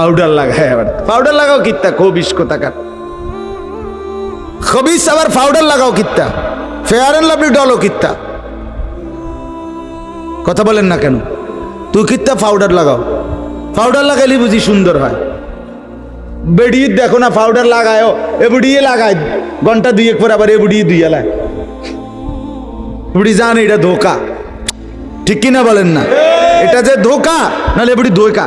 Powder লাগায় আবার powder লাগাও কিত্তা খবিস কোথাকার। খবিস আবার পাউডার লাগাও কিত্তা ফেয়ার অ্যান্ড লাভলি ডলও কিত্তা। কথা বলেন না কেন? তুই কিত্তা পাউডার লাগাও। পাউডার লাগাইলে বুঝি সুন্দর হয়। বেড়িয়ে দেখো না পাউডার লাগায়ও এ বুড়িয়ে লাগায়। ঘণ্টা দুই এক পর আবার এ বুড়িয়ে দুই এলায় বুড়ি জান এটা ধোকা। ঠিক কিনা বলেন না? এটা যে ধোকা, নাহলে বুড়ি ধোকা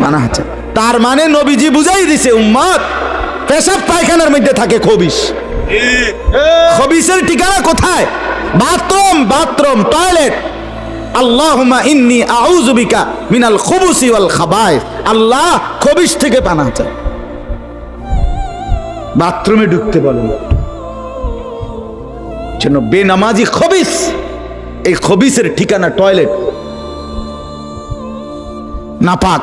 পানাহ চাই তার মানে নবীজি বুঝাই দিছে উম্মত পেশাব পায়খানার মধ্যে থাকে খবিস খবিসের ঠিকানা কোথায়? Bathroom bathroom, toilet. ইন্নি মিনাল ওয়াল খাবায়েস আল্লাহ খবিস থেকে পানা বাথরুমে ঢুকতে বলেন জন্য বেনামাজি খবিস এই খবিসের ঠিকানা টয়লেট। নাপাক।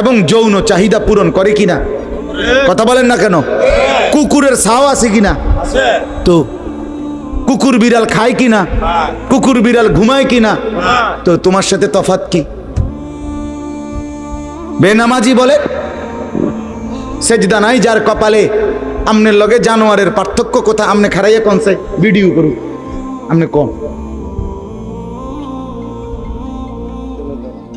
এবং যৌন চাহিদা পূরণ করে কিনা? কথা বলেন না কেন? কুকুরের ছাও আছে কিনা? তো কুকুর বিড়াল খায় কিনা? কুকুর বিড়াল ঘুমায় কিনা? তো তোমার সাথে তফাত কি? বেনামাজি বলে, সেজদা নাই যার কপালে আমনের লগে জানোয়ারের পার্থক্য কোথা আমনে খারাইয়া কনসে ভিডিও করুক। আমনে কম।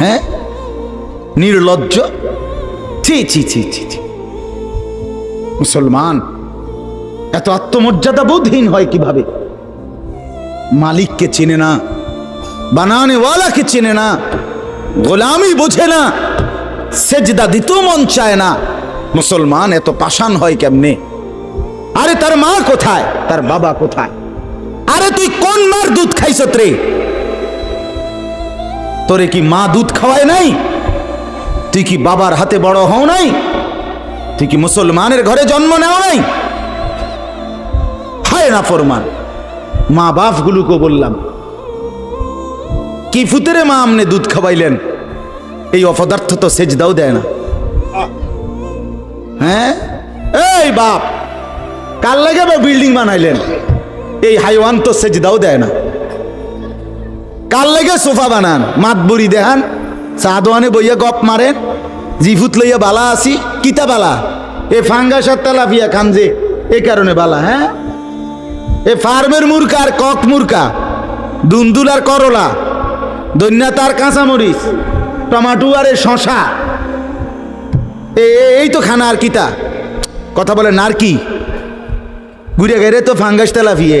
হ্যাঁ? নির্লজ্জ? ছি ছি ছি ছি ছি। মুসলমান, এত আত্মমর্যাদা বোধহীন হয় কীভাবে? মালিককে চেনে না, বানানেওয়ালাকে চেনে না, গোলামি বোঝে না, সেজদা দিতেও মন চায় না। মুসলমান, এত পাষাণ হয় কেমনে? আরে তার মা কোথায়? তার বাবা কোথায়? আরে তুই কোন মার দুধ খাইছ রে তোরে কি মা দুধ খাওয়ায় নাই? তুই কি বাবার হাতে বড় হও নাই? তুই কি মুসলমানের ঘরে জন্ম নেও নাই? হায় না ফরমান। মা বাপ গুলোকে বললাম, কি ফুতেরে মা আমনে দুধ খাওয়াইলেন? এই অপদার্থ তো সেজদাও দেয় না। হ্যাঁ? এই বাপ, কার লাগে বিল্ডিং বানাইলেন? এই হাইওয়ান তো সেজদাও দেয় না। কার লাগে সোফা বানান? মাত বুড়ি দেখান সাদওয়ানে বইয়া গপ মারেন জিফুত লইয়া বালা আসি, কিতা বালা? এ ফাঙ্গাস আর তেলাপিয়া খান যে, এ কারণে বালা হ্যাঁ? এ ফার্মের মুরকা আর কক মুরকা দুন্দুল আর করলা দৈন্যা তার কাঁচামরিচ, টমাটো আর এ শশা। এই তো খানা আর কিতা। কথা বলে নার কি ঘুরে গেলে তো ফাঙ্গাস তেলাফিয়ে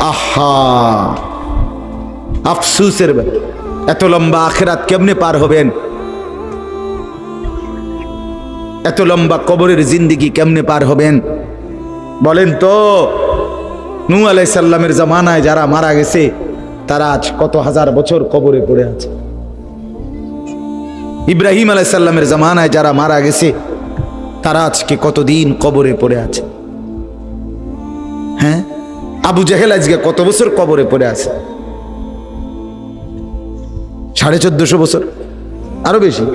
আহা। আফসুসের এত লম্বা আখেরাত কেমনে পার হবেন? এত লম্বা কবরের জিন্দিগি কেমনে পার হবেন? বলেন তো নূ আলাইসাল্লামের জামানায় যারা মারা গেছে, তারা আজ কত হাজার বছর কবরে পড়ে আছে? ইব্রাহিম আলাইসাল্লামের জামানায় যারা মারা গেছে, তারা আজকে কতদিন কবরে পড়ে আছে? হ্যাঁ? আবু জাহেল আজকে কত বছর কবরে পড়ে আছে? সাড়ে চোদ্দশো বছর? আরও বেশি।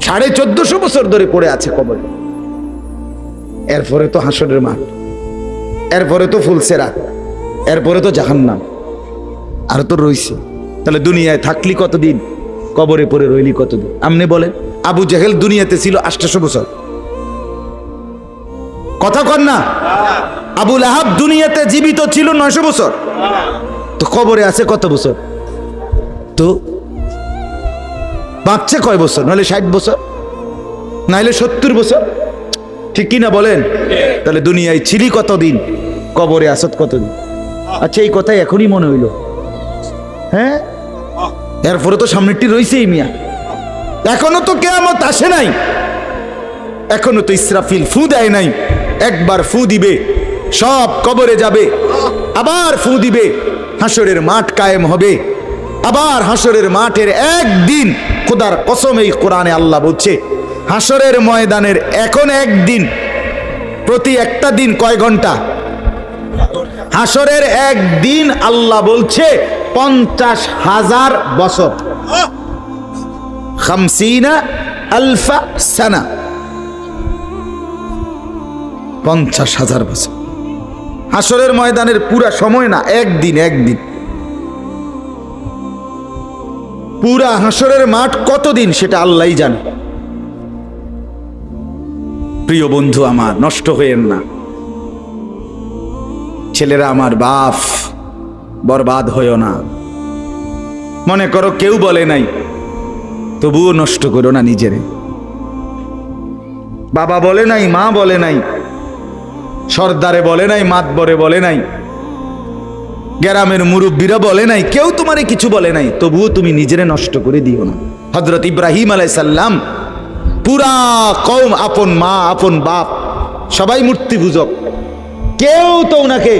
সাড়ে চোদ্দশো বছর ধরে পড়ে আছে কবরে। এরপরে তো হাসরের মাঠ। এরপরে তো ফুলসেরা। এরপরে তো জাহান্নাম। আর তো রইছে। তাহলে দুনিয়ায় থাকলি কতদিন? কবরে পড়ে রইলি কতদিন? আপনি বলেন, আবু জাহেল দুনিয়াতে ছিল আষ্টশো বছর। কথা কন না। আবুল আহাব দুনিয়াতে জীবিত ছিল নয়শো বছর। তো কবরে আছে কত বছর? তো বাঁচছে কয় বছর? নাহলে ষাট বছর? নাহলে সত্তর বছর? ঠিক কিনা বলেন? তাহলে দুনিয়ায় ছিলি কতদিন? কবরে আসত কতদিন? আচ্ছা এই কথাই এখনই মনে হইল। হ্যাঁ? এরপরে তো সামনেরটি রয়েছেই মিয়া। এখনও তো কেয়ামত আসে নাই। এখনও তো ইসরাফিল ফু দেয় নাই। একবার ফু দিবে, সব কবরে যাবে, আবার ফু দিবে, হাসরের মাঠ কায়েম হবে। আবার হাসরের মাঠের একদিন, খোদার কসম এই কোরআনে আল্লাহ বলছে, হাসরের ময়দানের এখন একদিন, প্রতি একটা দিন কয় ঘণ্টা? হাসরের একদিন আল্লাহ বলছে, পঞ্চাশ হাজার বছর। খামসিনা আলফা সানা। পঞ্চাশ হাজার বছর। হাসরের ময়দানের পুরা সময় না, একদিন একদিন। পুরা হাসরের মাঠ কতদিন সেটা আল্লাহই জানে। প্রিয় বন্ধু আমার, নষ্ট হইয়েন না। ছেলেরা আমার বাপ, বরবাদ হইও না। মনে করো কেউ বলে নাই, তবুও নষ্ট করো না নিজেরে। বাবা বলে নাই, মা বলে নাই সর্দারে বলে নাই, মাতবরে বলে নাই, গ্রামের মুরব্বীরা বলে নাই, কেউ তোমারে কিছু বলে নাই, তবুও তুমি নিজেরে নষ্ট করে দিও না। হজরত ইব্রাহিম আলাইসাল্লাম পুরা কম আপন মা, আপন বাপ, সবাই মূর্তি পূজক। কেউ তো ওনাকে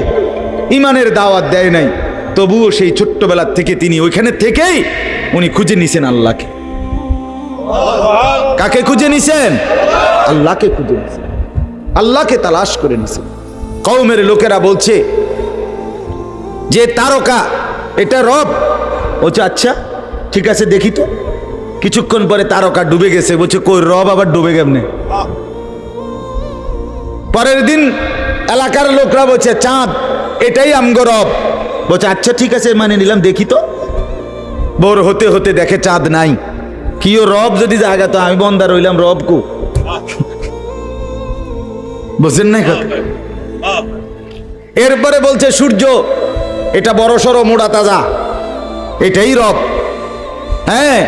ইমানের দাওয়াত দেয় নাই, তবুও সেই ছোট্টবেলার থেকে তিনি ওইখানে থেকেই উনি খুঁজে নিছেন আল্লাহকে। কাকে খুঁজে নিছেন? আল্লাহকে খুঁজে নিছেন। আল্লাহকে তালাশ করে নিছেন কৌমের লোকেরা বলছে, যে তারকা, এটা রব। বলছে আচ্ছা ঠিক আছে, দেখি তো। কিছুক্ষণ পরে তারকা ডুবে গেছে। বলছে, কই, রব আবার ডুবে কেমনে? পরের দিন এলাকার লোকরা বলছে, চাঁদ, এটাই আমগো রব। বলছে আচ্ছা ঠিক আছে মানে নিলাম, দেখি তো। বোর হতে হতে দেখে চাঁদ নাই। কিও রব যদি জায়গা তো আমি বন্দা রইলাম রব কু? বুঝছেন না কথা? এরপরে বলছে, সূর্য, এটা বড় সড়ো মোড়া তাজা। এটাই রব। হ্যাঁ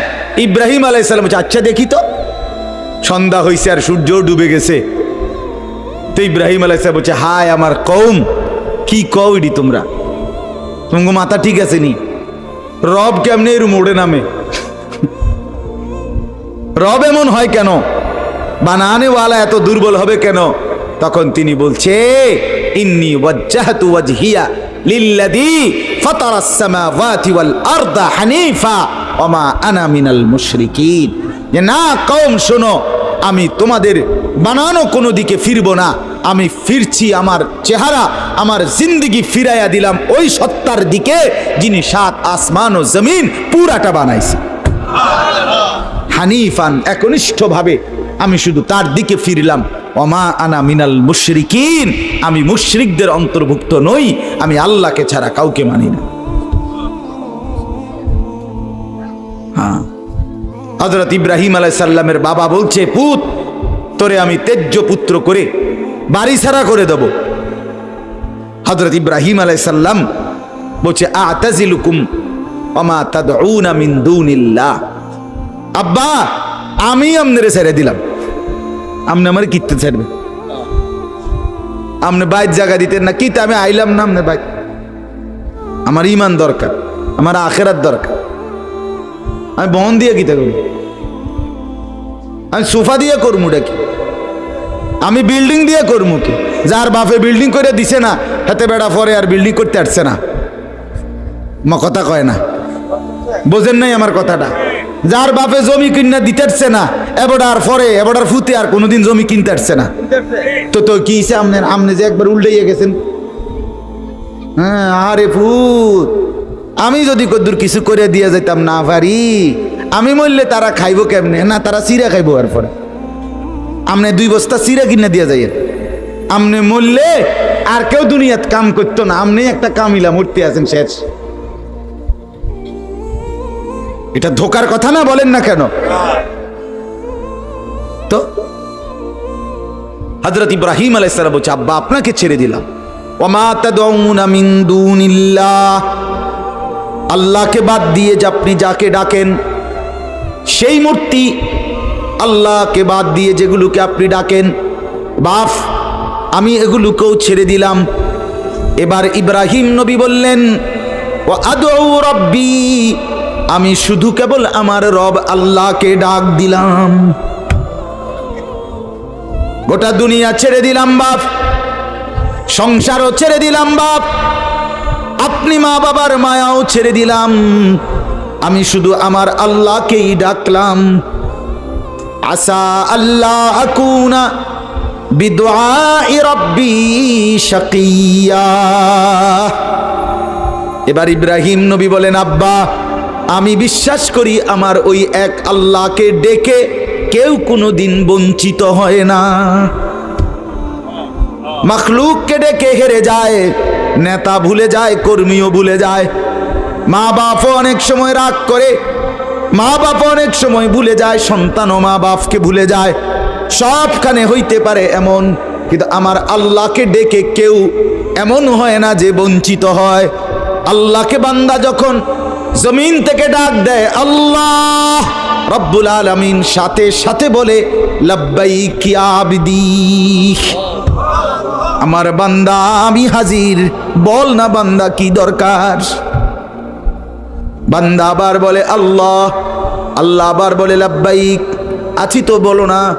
ইব্রাহিম আলাইসালাম বলছে আচ্ছা দেখি তো। সন্ধ্যা হয়েছে আর সূর্য ডুবে গেছে। তো ইব্রাহিম আলাইসালাম বলছে, হায় আমার কৌম কি কৌডি তোমরা? তোমাকে মাথা ঠিক আছে নি? রব কেমনে এর মোড়ে নামে? রব এমন হয় কেন? বানানেওয়ালা এত দুর্বল হবে কেন? তখন তিনি বলছে, ইন্নি ওয়াজ্জাহতু ওয়াজহিয়া লিল্লাযী ফাতারাস সামাওয়াতি ওয়াল আরদা হানিফা ওমা আনা মিনাল মুশরিকিন। যে, না, কওম, শোনো, আমি তোমাদের বানানো কোনো দিকে ফিরব না। আমি ফিরছি, আমার চেহারা, আমার জিন্দিগি ফিরাইয়া দিলাম ওই সত্তার দিকে যিনি সাত আসমান ও জমিন পুরাটা বানাইছে। হানিফান একনিষ্ঠভাবে আমি শুধু তার দিকে ফিরলাম। অমা আনা মিনাল মুশরিকিন। আমি মুশরিকদের অন্তর্ভুক্ত নই। আমি আল্লাহকে ছাড়া কাউকে মানি না। হ্যাঁ। হজরত ইব্রাহিম আলাইসাল্লামের বাবা বলছে, পুত, তোরে আমি তেজ্য পুত্র করে বাড়ি ছাড়া করে দেব। হজরত ইব্রাহিম আলাই সাল্লাম বলছে, আতাজিলুকুম অমা তাদউনা মিন দুনিল্লাহ। আব্বা, আমি আমনেরে ছেড়ে দিলাম। আপনি আমার কিত্তে ছাড়বে। আপনি বাইর জায়গা দিতেন না কিতে আমি আইলাম না আপনি বাইর। আমার ইমান দরকার, আমার আখেরাত দরকার। আমি বহন দিয়ে কিতে করব। আমি সোফা দিয়ে করব কি আমি বিল্ডিং দিয়ে করব কি? যার বাপে বিল্ডিং করে দিছে না, হাতে বেড়া পরে আর বিল্ডিং করতে আসছে না। মা কথা কয় না। বোঝেন নাই আমার কথাটা। যার বাপে জমি কিনা দিতে আসছে না এবারটার পরে এবারটার ফুতে আর কোনোদিন জমি কিনতে আসছে না। তো তো কি হিসে আমনে আমনে যে একবার উল্টাইয়া গেছেন। হ্যাঁ আরে ফুত। আমি যদি কদ্দুর কিছু করে দিয়ে যেতাম না পারি। আমি মরলে তারা খাইবো কেমনে? না, তারা চিরা খাইবো আর পরে আমনে দুই বস্তা চিরা কিনে দিয়ে যাই আমনে মরলে আর কেউ দুনিয়াত কাম করতো না। আমনি একটা কামিলা মূর্তি আছেন শেষ। এটা ধোকার কথা না বলেন না কেন? তো? হজরত ইব্রাহিম আলাইসালাম বলছে, আব্বা, আপনাকে ছেড়ে দিলাম। আল্লাহকে বাদ দিয়ে যে আপনি যাকে ডাকেন, সেই মূর্তি আল্লাহকে বাদ দিয়ে যেগুলোকে আপনি ডাকেন, বাফ, আমি এগুলোকেও ছেড়ে দিলাম। এবার ইব্রাহিম নবী বললেন ও আদৌ রব্বি আমি শুধু কেবল আমার রব আল্লাহকে ডাক দিলাম। গোটা দুনিয়া ছেড়ে দিলাম বাপ। সংসারও ছেড়ে দিলাম বাপ। আপনি মা বাবার মায়াও ছেড়ে দিলাম। আমি শুধু আমার আল্লাহকেই ডাকলাম। আসা আল্লাহ আকুনা বিদুআই রব্বি শাকিয়া। এবার ইব্রাহিম নবী বলেন, আব্বা আমি বিশ্বাস করি আমার ওই এক আল্লাহকে ডেকে কেউ কোনো দিন বঞ্চিত হয় না। মখলুককে ডেকে হেরে যায়, নেতা ভুলে যায়, কর্মীও ভুলে যায়। মা বাপও অনেক সময় রাগ করে মা বাপ অনেক সময় ভুলে যায়, সন্তানও মা বাপকে ভুলে যায়। সবখানে হইতে পারে এমন, কিন্তু আমার আল্লাহকে ডেকে কেউ এমন হয় না যে বঞ্চিত হয়। আল্লাহকে বান্দা যখন জমিন থেকে ডাক দেয়, আল্লাহ রব্বুল আলমিন সাথে সাথে বলে লব্বাই কিয়াবদি আমার বান্দা, আমি হাজির, বল না বান্দা, কি দরকার? বান্দা আবার বলে, আল্লাহ। আল্লাহ আবার বলে, লাব্বাইক। আছি তো, বলো না।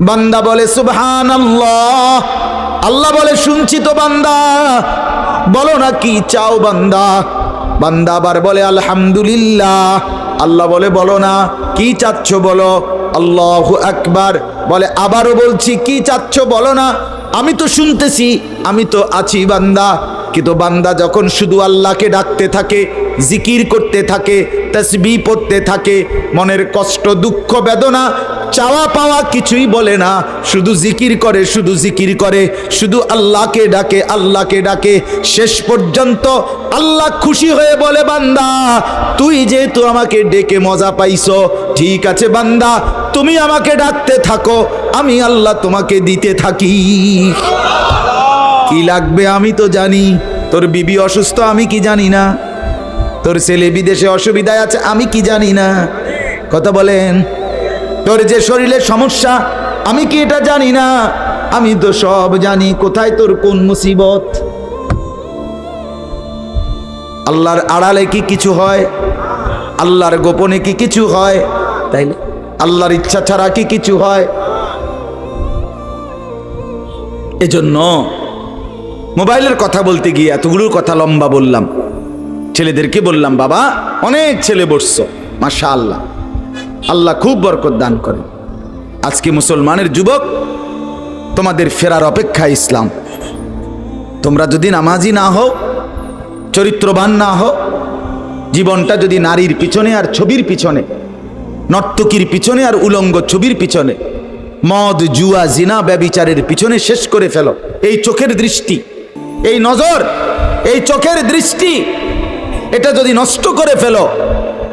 বান্দা বলে সুবহান আল্লাহ আল্লাহ বলে, শুনছি তো বান্দা। বলো না, কি চাও বান্দা? বান্দা আবার বলে, আলহামদুলিল্লাহ। আল্লাহ বলে, বলো না, কি চাচ্ছ বলো? আল্লাহ আকবার। বলে, আবারও বলছি, কি চাচ্ছ বলো না? আমি তো শুনতেছি, আমি তো আছি বান্দা। কিন্তু বান্দা যখন শুধু আল্লাহকে ডাকতে থাকে, জিকির করতে থাকে, তসবি পড়তে থাকে, মনের কষ্ট, দুঃখ, বেদনা, চাওয়া পাওয়া কিছুই বলে না। শুধু জিকির করে, শুধু জিকির করে, শুধু আল্লাহকে ডাকে আল্লাহকে ডাকে। শেষ পর্যন্ত আল্লাহ খুশি হয়ে বলে, বান্দা, তুই যেহেতু আমাকে ডেকে মজা পাইছো, ঠিক আছে বান্দা, তুমি আমাকে ডাকতে থাকো, আমি আল্লাহ তোমাকে দিতে থাকি। কি লাগবে আমি তো জানি। তোর বিবি অসুস্থ আমি কি জানি না। তোর ছেলে বিদেশে অসুবিধায় আছে আমি কি জানি না। কথা বলেন তোর যে শরীরের সমস্যা আমি কি এটা জানি না। আমি তো সব জানি কোথায় তোর কোন মুসিবত? আল্লাহর আড়ালে কি কিছু হয়? আল্লাহর গোপনে কি কিছু হয়? তাইলে? আল্লাহর ইচ্ছা ছাড়া কি কিছু হয়? এজন্য মোবাইলের কথা বলতে গিয়ে এতগুলোর কথা লম্বা বললাম। ছেলেদেরকে বললাম, বাবা? অনেক ছেলে বসছো মাশা আল্লাহ আল্লাহ খুব বরকত দান করে আজকে মুসলমানের যুবক, তোমাদের ফেরার অপেক্ষা ইসলাম। তোমরা যদি নামাজি না হও, চরিত্রবান না হও, জীবনটা যদি নারীর পিছনে আর ছবির পিছনে, নর্তকীর পিছনে আর উলঙ্গ ছবির পিছনে, মদ, জুয়া, জিনা, ব্যবিচারের পিছনে শেষ করে ফেলো, এই চোখের দৃষ্টি। এই নজর, এই চোখের দৃষ্টি, এটা যদি নষ্ট করে ফেলো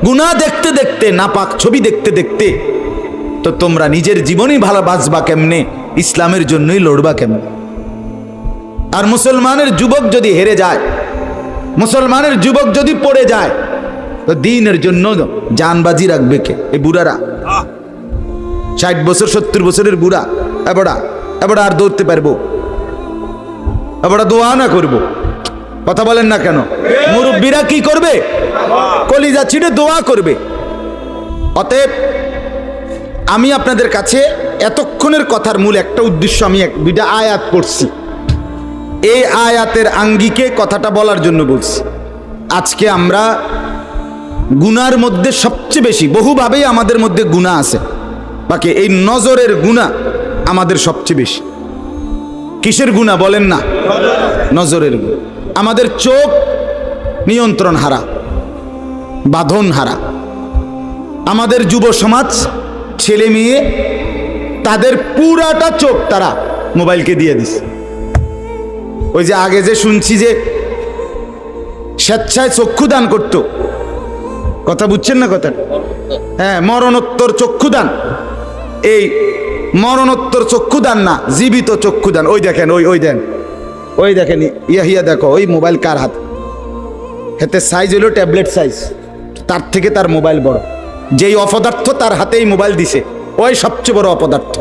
গুণা দেখতে দেখতে, নাপাক ছবি দেখতে দেখতে, তো তোমরা নিজের জীবনই ভালো বাঁচবা কেমনে? ইসলামের জন্যই লড়বা কেমনে? আর মুসলমানের যুবক যদি হেরে যায়, মুসলমানের যুবক যদি পড়ে যায়, তো দিনের জন্য জানবাজি রাখবে কে? এই বুড়ারা। ষাট বছর, সত্তর বছরের বুড়া এবড়া এবড়া আর দৌড়তে পারব? এবড়া দোয়া না করব। কথা বলেন না কেন? মুরব্বীরা কি করবে? কলিজা ছিঁড়ে দোয়া করবে। অতএব আমি আপনাদের কাছে এতক্ষণের কথার মূল একটা উদ্দেশ্য আমি এক দুইটা আয়াত পড়ছি। এই আয়াতের আঙ্গিকে কথাটা বলার জন্য বলছি। আজকে আমরা গুনার মধ্যে সবচেয়ে বেশি, বহুভাবেই আমাদের মধ্যে গুণা আছে। বাকি এই নজরের গুণা আমাদের সবচেয়ে বেশি। কিসের গুণা বলেন না? নজরের গুণা। আমাদের চোখ নিয়ন্ত্রণ হারা বাঁধন হারা আমাদের যুব সমাজ, ছেলে মেয়ে, তাদের পুরাটা চোখ তারা মোবাইলকে দিয়ে দিছে। ওই যে আগে যে শুনছি যে স্বেচ্ছায় চক্ষু দান করত। কথা বুঝছেন না কথা হ্যাঁ মরণোত্তর চক্ষুদান। এই মরণোত্তর চক্ষু চক্ষুদান না, জীবিত চক্ষু চক্ষুদান ওই দেখেন, ওই ওই দেন। ওই দেখেন, ইয়া, হিয়া দেখো, ওই মোবাইল কার হাত? হেতে সাইজ হলো ট্যাবলেট সাইজ তার থেকে তার মোবাইল বড়। যেই অপদার্থ তার হাতেই মোবাইল দিছে, ওই সবচেয়ে বড় অপদার্থ।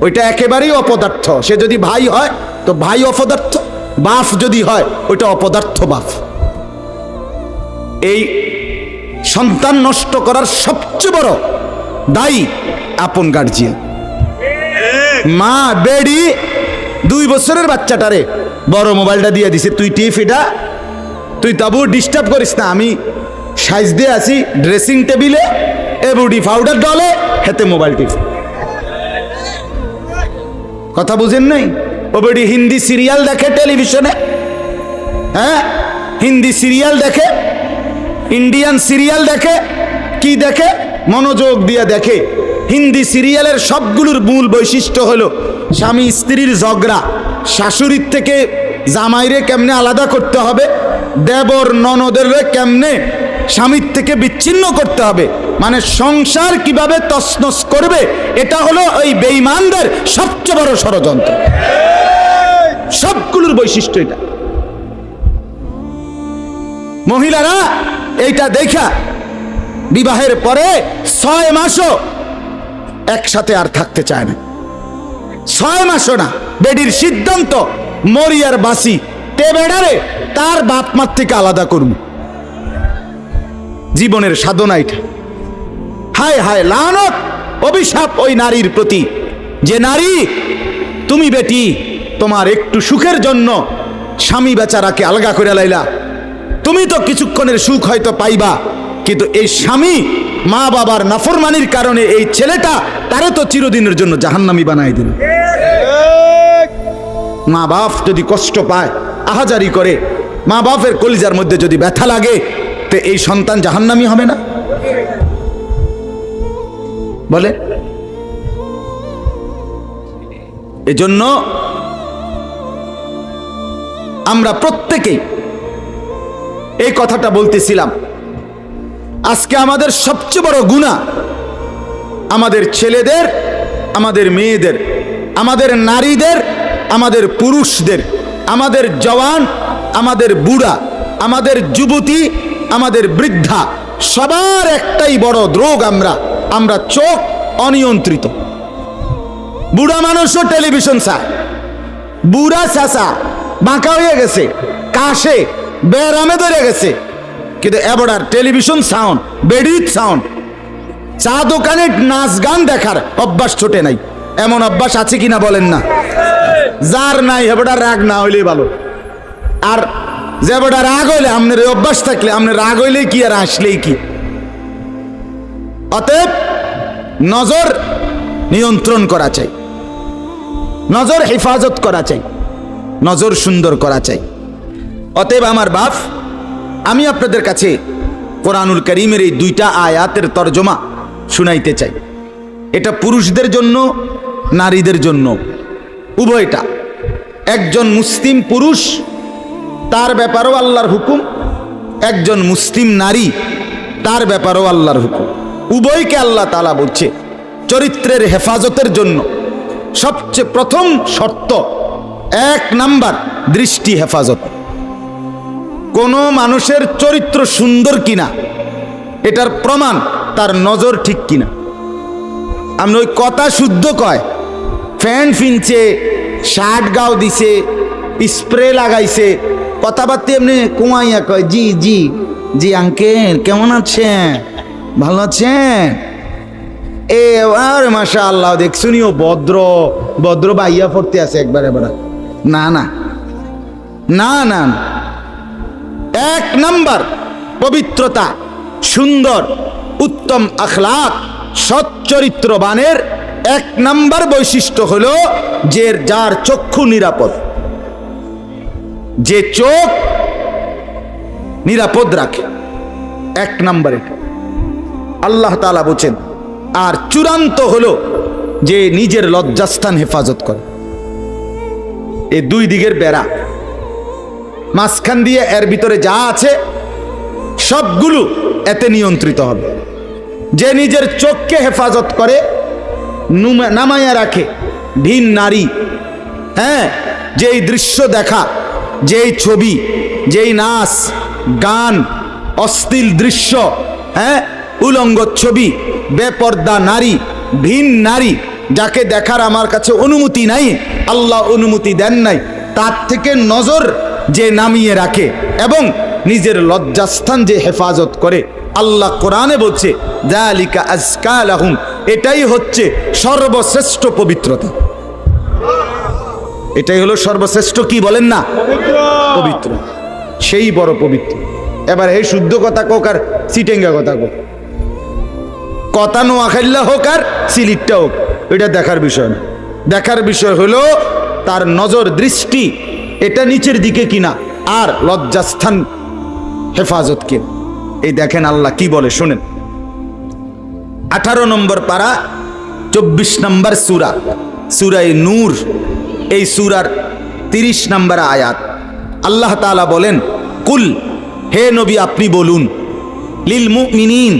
ওইটা একেবারেই অপদার্থ। সে যদি ভাই হয়, তো ভাই অপদার্থ, বাফ যদি হয়, ওইটা অপদার্থ বাফ। এই সন্তান নষ্ট করার সবচেয়ে বড় দায়ী আপন গার্জিয়ান মা, বেডি, দুই বছরের বাচ্চাটারে। বড় মোবাইলটা দিয়ে দিছে। তুই টিপ এটা। তুই তাবু ডিস্টার্ব করিস না। আমি সাইজ দিয়ে আছি ড্রেসিং টেবিলে এবুডি পাউডার ডলে হেতে মোবাইল টিপ। কথা বুঝেন নাই? ও বেডি হিন্দি সিরিয়াল দেখে টেলিভিশনে হ্যাঁ? হিন্দি সিরিয়াল দেখে। ইন্ডিয়ান সিরিয়াল দেখে। কি দেখে? মনোযোগ দিয়ে দেখে। হিন্দি সিরিয়ালের সবগুলোর মূল বৈশিষ্ট্য হলো স্বামী স্ত্রীর ঝগড়া। শাশুড়ির থেকে জামাইরে কেমনে আলাদা করতে হবে? দেবর ননদের কেমনে স্বামীর থেকে বিচ্ছিন্ন করতে হবে? মানে সংসার কীভাবে তছনছ করবে? এটা হলো ওই বেঈমানদের সবচেয়ে বড় ষড়যন্ত্র। সবগুলোর বৈশিষ্ট্য এটা। মহিলারা এইটা দেখা। বিবাহের পরে ছয় মাসও একসাথে আর থাকতে চায় না। ছয় মাসও না, বেডির সিদ্ধান্ত, মরিয়ার বাসি তে বেড়ারে তার বাপ মার থেকে আলাদা করুন জীবনের সাধনা এটা। হায় হায় লানত, অভিশাপ ওই নারীর প্রতি। যে নারী, তুমি বেটি, তোমার একটু সুখের জন্য স্বামী বেচারাকে আলগা করে লাইলা। তুমি তো কিছুক্ষণের সুখ হয়তো পাইবা, কিন্তু এই স্বামী মা বাবার নাফরমানির কারণে এই ছেলেটা তারে তো চিরদিনের জন্য জাহান্নামি বানাই দিল। মা বাপ যদি কষ্ট পায়, আহাজারি করে, মা বাপের কলিজার মধ্যে যদি ব্যথা লাগে, তো এই সন্তান জাহান্নামি হবে না? বলে? এজন্য আমরা প্রত্যেকেই এই কথাটা বলতেছিলাম। আজকে আমাদের সবচেয়ে বড় গুণা আমাদের ছেলেদের, আমাদের মেয়েদের, আমাদের নারীদের, আমাদের পুরুষদের, আমাদের জওয়ান, আমাদের বুড়া, আমাদের যুবতী, আমাদের বৃদ্ধা, সবার একটাই বড় দ্রোগ আমরা আমরা চোখ অনিয়ন্ত্রিত। বুড়া মানুষও টেলিভিশন চায়, বুড়া চাষা বাঁকা হয়ে গেছে, কাশে বেরামে ধরে গেছে কিন্তু এবার টেলিভিশন সাউন্ড, বেডিত সাউন্ড। চা দোকানে নাচ গান দেখার অভ্যাস ছোটে নাই। এমন অভ্যাস আছে কিনা বলেন না। যার নাই হেবটা রাগ না হইলেই ভালো। আর যে বেটা রাগ হইলে আপনার অভ্যাস থাকলে আপনার রাগ হইলেই কি আর আসলেই কি? অতএব নজর নিয়ন্ত্রণ করা চাই। নজর হেফাজত করা চাই। নজর সুন্দর করা চাই। অতএব আমার বাপ আমি আপনাদের কাছে কোরআনুল করিমের এই দুইটা আয়াতের তর্জমা শুনাইতে চাই। এটা পুরুষদের জন্য, নারীদের জন্য। উভয়টা। একজন মুসলিম পুরুষ, তার ব্যাপারেও আল্লাহর হুকুম। একজন মুসলিম নারী, তার ব্যাপারেও আল্লাহর হুকুম। উভয়কে আল্লাহ তালা বলছে, চরিত্রের হেফাজতের জন্য। সবচেয়ে প্রথম শর্ত, এক নাম্বার দৃষ্টি হেফাজত। কোনো মানুষের চরিত্র সুন্দর কিনা, এটার প্রমাণ তার নজর ঠিক কিনা। আমি ওই কথা শুদ্ধ কয়, ফ্যান ফিনছে, শার্ট গাও দিছে, স্প্রে লাগাইছে, কথাবার্তা এমনি কুমাইয়া কয়, জি জি জি আঙ্কেল কেমন আছেন? ভালো আছেন? এ, আর মাশা আল্লাহ দেখছুনিও ভদ্র ভদ্র বাইয়া পড়তে আছে একবার এবার না না না না। এক নাম্বার, পবিত্রতা, সুন্দর, উত্তম আখলাক সচ্চরিত্রবানের এক নম্বর বৈশিষ্ট্য হল যে যার চক্ষু নিরাপদ। যে চোখ নিরাপদ রাখে। এক নাম্বার আল্লাহ তালা বলছেন, আর চূড়ান্ত হলো যে নিজের লজ্জাস্থান হেফাজত করে। এ দুই দিকের বেড়া। মাঝখান দিয়ে এর ভিতরে যা আছে, সবগুলো এতে নিয়ন্ত্রিত হবে। যে নিজের চোখকে হেফাজত করে নামাইয়া রাখে, ভিন নারী। হ্যাঁ যেই দৃশ্য দেখা, যেই ছবি, যেই নাচ, গান, অশ্লীল দৃশ্য হ্যাঁ উলঙ্গ ছবি, বেপর্দা নারী, ভিন নারী, যাকে দেখার আমার কাছে অনুমতি নাই, আল্লাহ অনুমতি দেন নাই, তার থেকে নজর যে নামিয়ে রাখে এবং নিজের লজ্জাস্থান যে হেফাজত করে আল্লাহ কোরআনে বলছে আজকালাহুম এটাই হচ্ছে সর্বশ্রেষ্ঠ পবিত্রতা। এটাই হলো সর্বশ্রেষ্ঠ কি বলেন না? পবিত্র। সেই বড় পবিত্র। এবার এই শুদ্ধ কথা কোক আর সিটেঙ্গা কথা কোক। কথা নোয়াখাইল্লা হোক আর সিলিটটা হোক এটা দেখার বিষয় না। দেখার বিষয় হলো তার নজর দৃষ্টি এটা নিচের দিকে কিনা? আর লজ্জাস্থান হেফাজত কে এই দেখেন আল্লাহ কি বলে, শোনেন। আঠারো নম্বর পারা, চব্বিশ নম্বর সুরা। সুরাই নূর, এই সুরার তিরিশ নম্বর আয়াত। আল্লাহ তাআলা বলেন, কুল, হে নবী, আপনি বলুন, লিল মুমিনিন,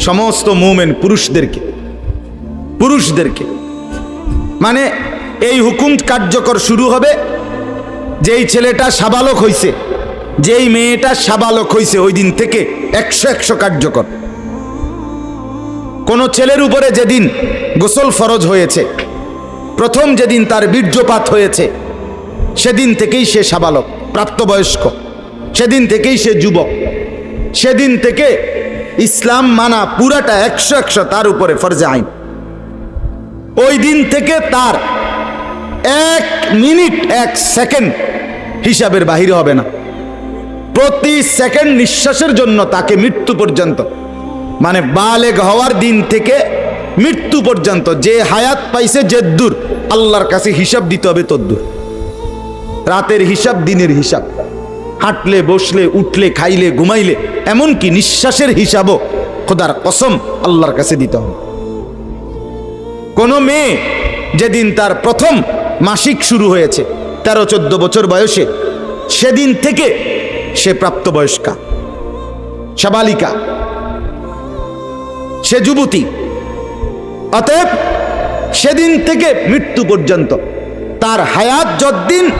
সমস্ত মুমেন পুরুষদেরকে পুরুষদেরকে মানে এই হুকুম কার্যকর শুরু হবে যেই ছেলেটা সাবালক হইছে, যেই মেয়েটা সাবালক হইছে, ওই দিন থেকে একশো একশো কার্যকর। কোনো ছেলের উপরে যেদিন গোসল ফরজ হয়েছে, প্রথম যেদিন তার বীর্যপাত হয়েছে, সেদিন থেকেই সে সাবালক, প্রাপ্তবয়স্ক। সেদিন থেকেই সে যুবক। সেদিন থেকে ইসলাম মানা পুরাটা একশো একশো তার উপরে ফরজে আইন। ওই দিন থেকে তার এক মিনিট, এক সেকেন্ড হিসাবের বাহিরে হবে না। প্রতি সেকেন্ড নিঃশ্বাসের জন্য তাকে মৃত্যু পর্যন্ত মানে বালেগ হওয়ার দিন থেকে মৃত্যু পর্যন্ত, যে হায়াত পাইছে যে দূর, আল্লাহর কাছে হিসাব দিতে হবে তদ্দূর। রাতের হিসাব, দিনের হিসাব। হাঁটলে, বসলে, উঠলে, খাইলে, ঘুমাইলে, এমনকি নিঃশ্বাসের হিসাবও খোদার কসম আল্লাহর কাছে দিতে হবে। কোনো মেয়ে যেদিন তার প্রথম মাসিক শুরু হয়েছে। তেরো, চোদ্দ বছর বয়সে। সেদিন থেকে সে প্রাপ্তবয়স্কা। সাবালিকা। সে যুবতী। অতএব সেদিন থেকে মৃত্যু পর্যন্ত তার হায়াত যদ্দিন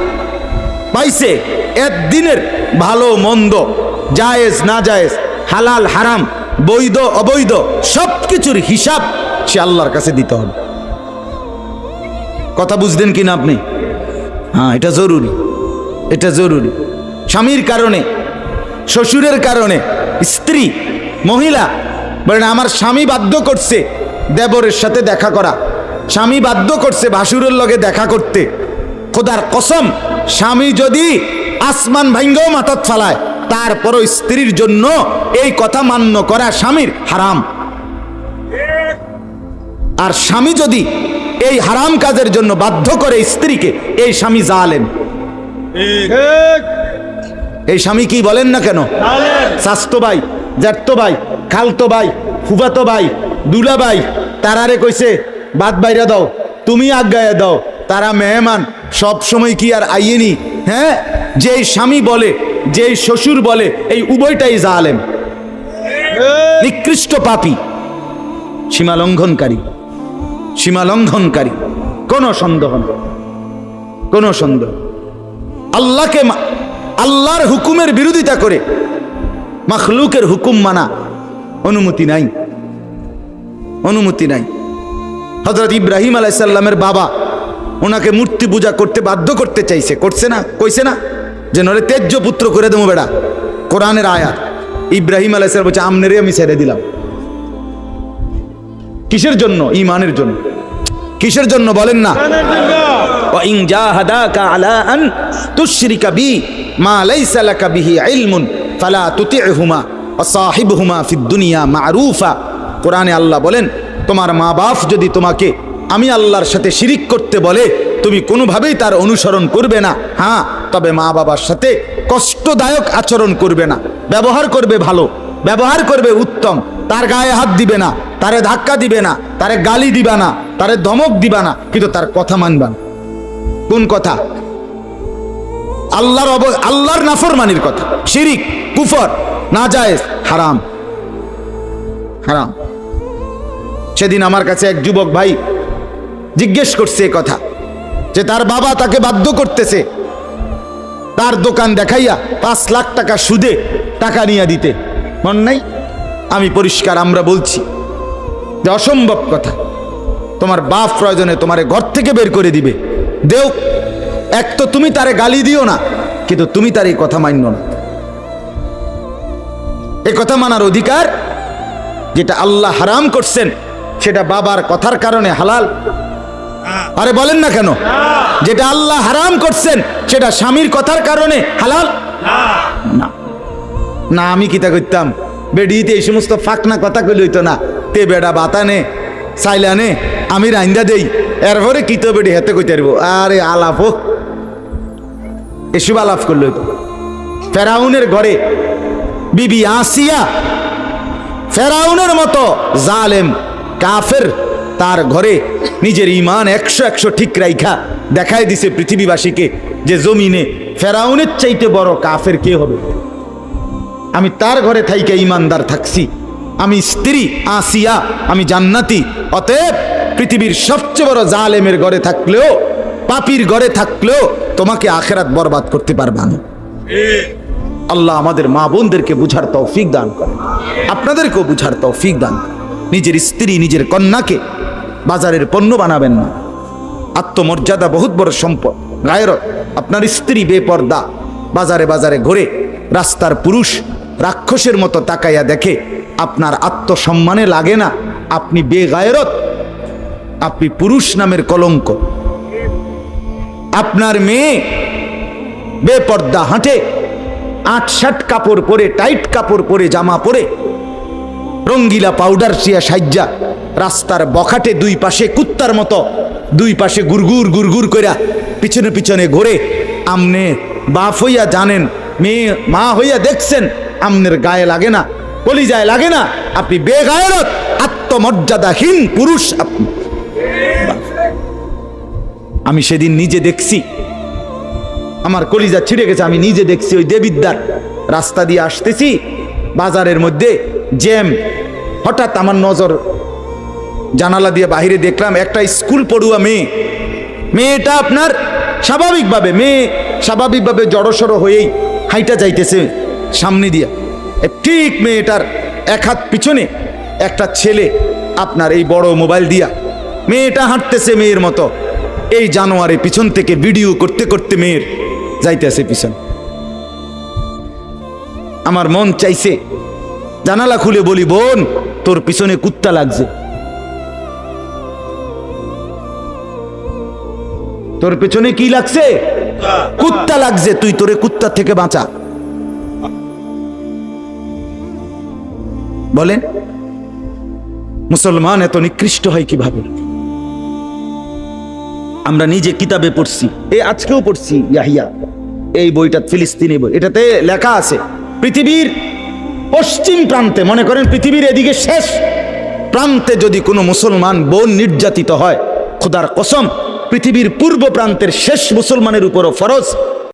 পাইছে, একদিনের ভালো, মন্দ, জায়েজ না জায়েজ হালাল, হারাম, বৈধ, অবৈধ সব কিছুর হিসাব সে আল্লাহর কাছে দিতে হবে। কথা বুঝলেন কিনা আপনি? হ্যাঁ এটা জরুরি। এটা জরুরি। স্বামীর কারণে, শ্বশুরের কারণে, স্ত্রী, মহিলা, বলেন, আমার স্বামী বাধ্য করছে দেবরের সাথে দেখা করা। স্বামী বাধ্য করছে ভাসুরের লগে দেখা করতে। খোদার কসম, স্বামী যদি আসমান ভাঙ্গও মাথাত ফালায় তারপরও স্ত্রীর জন্য এই কথা মান্য করা স্বামীর হারাম। আর স্বামী যদি এই হারাম কাজের জন্য বাধ্য করে স্ত্রীকে এই স্বামী জালেন এই স্বামী কি বলেন না কেন? স্বাস্থ্য ভাই জ্যাঠতো ভাই খালতো ভাই ফুফাতো ভাই দুলা ভাই তারারে কইছে বাদ বাইরা দাও তুমি আজ্ঞায় দাও তারা মেহমান সব সময় কি আর আইয়েনি? হ্যাঁ? যেই স্বামী বলে যেই শ্বশুর বলে এই উভয়টাই জালেম। নিকৃষ্ট পাপী সীমা লঙ্ঘনকারী। সীমা লঙ্ঘনকারী কোনো সন্দেহ নেই। কোনো সন্দেহ আল্লাহকে আল্লাহর হুকুমের বিরোধিতা করে মাখলুকের হুকুম মানা অনুমতি নাই। অনুমতি নাই। হজরত ইব্রাহিম আলাইসাল্লামের বাবা ওনাকে মূর্তি পূজা করতে বাধ্য করতে চাইছে। করছে না, কইছে না যে, নরে তেজ্য পুত্র করে দেবো বেড়া। কোরআনের আয়াত। ইব্রাহিম আলাইসাল্লাম বলছে, আমনেরে আমি ছেড়ে দিলাম। কিসের জন্য? ইমানের জন্য। কিসের জন্য বলেন না? আল্লাহ বলেন, তোমার মা বাপ যদি তোমাকে আমি আল্লাহর সাথে শিরিক করতে বলে, তুমি কোনোভাবেই তার অনুসরণ করবে না। হ্যাঁ তবে মা বাবার সাথে কষ্টদায়ক আচরণ করবে না। ব্যবহার করবে ভালো। ব্যবহার করবে উত্তম। তার গায়ে হাত দিবে না, তারে ধাক্কা দিবে না, তারে গালি দিবা না, তারে ধমক দিবা না, কিন্তু তার কথা মানবা না। কোন কথা? আল্লাহর অব আল্লাহর নাফরমানির কথা। শিরিক, কুফর না যায় হারাম। হারাম। সেদিন আমার কাছে এক যুবক ভাই জিজ্ঞেস করছে এ কথা, যে তার বাবা তাকে বাধ্য করতেছে তার দোকান দেখাইয়া পাঁচ লাখ টাকা সুদে টাকা নিয়ে দিতে। মন নাই? আমি পরিষ্কার আমরা বলছি যে অসম্ভব কথা। তোমার বাপ প্রয়োজনে তোমারে ঘর থেকে বের করে দিবে। দেও এক তো তুমি তারে গালি দিও না কিন্তু তুমি তার এই কথা মান্য না। এ কথা মানার অধিকার যেটা আল্লাহ হারাম করছেন সেটা বাবার কথার কারণে হালাল। আরে বলেন না কেন? যেটা আল্লাহ হারাম করছেন সেটা স্বামীর কথার কারণে হালাল? না না আমি কিতা করতাম বেডিতে এই সমস্ত ফাঁকনা কথা কইলে হইতো না। তে বেডা বাতানে সাইলানে আমি রাইন্দা দেই। এরপরে কিতো বেডি হেতে কইতে পারব আরে আলাপ হোক। এসব আলাপ করলে ফেরাউনের ঘরে বিবি আসিয়া ফেরাউনের মতো জালেম, কাফের তার ঘরে নিজের ইমান একশো একশো ঠিক রাইখা দেখায় দিছে পৃথিবীবাসীকে যে জমিনে ফেরাউনের চাইতে বড় কাফের কে হবে? আমি তার ঘরে থাইকে ইমানদার থাকছি। আমি স্ত্রী, আসিয়া, আমি জান্নাতি। অতএব পৃথিবীর সবচেয়ে বড় জালেমের ঘরে থাকলেও, পাপির ঘরে থাকলেও তোমাকে আখেরাত বরবাদ করতে পারবা না। আল্লাহ আমাদের মা বোনদেরকে বুঝার তৌফিক দান করে। আপনাদেরকেও বুঝার তৌফিক দান নিজের স্ত্রী, নিজের কন্যাকে বাজারের পণ্য বানাবেন না। আত্মমর্যাদা বহুত বড় সম্পদ। গায়রত, আপনার স্ত্রী বেপর্দা। বাজারে বাজারে ঘুরে, রাস্তার পুরুষ রাক্ষসের মতো তাকাইয়া দেখে, আপনার আত্মসম্মানে লাগে না। আপনি বেগায়রত। আপনি পুরুষ নামের কলঙ্ক। আপনার মেয়ে বেপর্দা হাঁটে, আট শার্ট কাপড় পরে, টাইট কাপড় পরে, জামা পরে, রঙ্গিলা পাউডার শিয়া সাজ্জা, রাস্তার বখাটে দুই পাশে কুত্তার মতো, দুই পাশে গুরগুর গুরগুর কইরা পিছনে পিছনে ঘোরে। আমনে বাপ হইয়া জানেন, মেয়ে মা হইয়া দেখছেন আমনের গায়ে লাগে না, কলিজায় লাগে না। আপনি বেগায়রত, আত্মমর্যাদাহীন পুরুষ আপনি আমি সেদিন নিজে দেখছি। আমার কলিজা ছিঁড়ে গেছে, আমি নিজে দেখছি ওই দেবিদ্যার রাস্তা দিয়ে আসতেছি, বাজারের মধ্যে জ্যাম। হঠাৎ আমার নজর জানালা দিয়ে বাইরে দেখলাম, একটা স্কুল পড়ুয়া মেয়ে। মেয়েটা আপনার স্বাভাবিকভাবে, মেয়ে স্বাভাবিকভাবে জড়সড় হয়েই হাইটা যাইতেছে। সামনে দিয়ে। ঠিক মেয়েটার এক হাত পিছনে একটা ছেলে আপনার এই বড় মোবাইল দিয়া। মেয়েটা হাঁটতেছে মেয়ের মতো। এই জানোয়ারে পিছন থেকে ভিডিও করতে করতে মেয়ের যাইতেছে পিছন। আমার মন চাইছে জানালা খুলে বলি, বোন, তোর পিছনে কুত্তা লাগছে। তোর পেছনে কি লাগছে? কুত্তা। লাগছে, তুই তোরে কুত্তা থেকে বাঁচা। বলেন, মুসলমান এত নিকৃষ্ট হয় কীভাবে? আমরা নিজে কিতাবে পড়ছি এই আজকেও পড়ছি, ইয়াহিয়া। এই বইটা ফিলিস্তিনি বই। এটাতে লেখা আছে, পৃথিবীর পশ্চিম প্রান্তে, মনে করেন পৃথিবীর এদিকে শেষ প্রান্তে যদি কোনো মুসলমান বোন নির্যাতিত হয়, খোদার কসম, পৃথিবীর পূর্ব প্রান্তের শেষ মুসলমানের উপরও ফরজ।